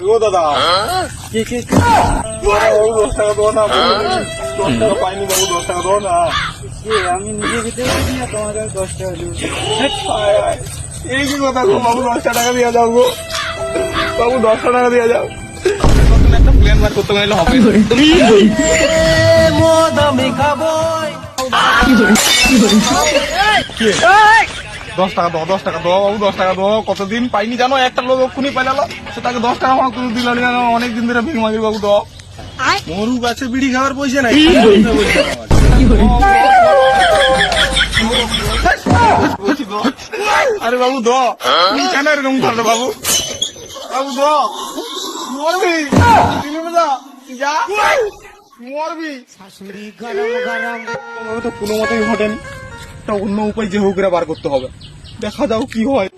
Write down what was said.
ও দাদা। কে কে বাবু দশ টাকা দাও না দশ টাকা পাইনি বাবু দশ টাকা দাও না। আমি নিজে খেতে পারি না তোমার কাছে দশ টাকা দেবো? হায়, হায়। এই কি কথা গো বাবু দশটা টাকা দিয়ে যাও গো। বাবু দশটা টাকা দিয়ে যাও। একটা প্ল্যান বার করতে গেলে হবে। কি? দশ টাকা দাও দশ টাকা দাও বাবু দশ টাকা দাও কতদিন পাইনি জানো একটা লোক খুনি পাইলালো সে তাকে দশ টাকা আমার কোনো দিল না অনেক দিন ধরে ভিড় মাগির বাবু দাও মরু গাছে বিড়ি খাওয়ার পয়সা নাই আরে বাবু দ তুমি কেন এরকম বাবু বাবু দ মরবি যা মরবি আমার তো কোনো মতেই ঘটেনি তা অন্য উপায় যে হোক বার করতে হবে। দেখা যাও কি হয়।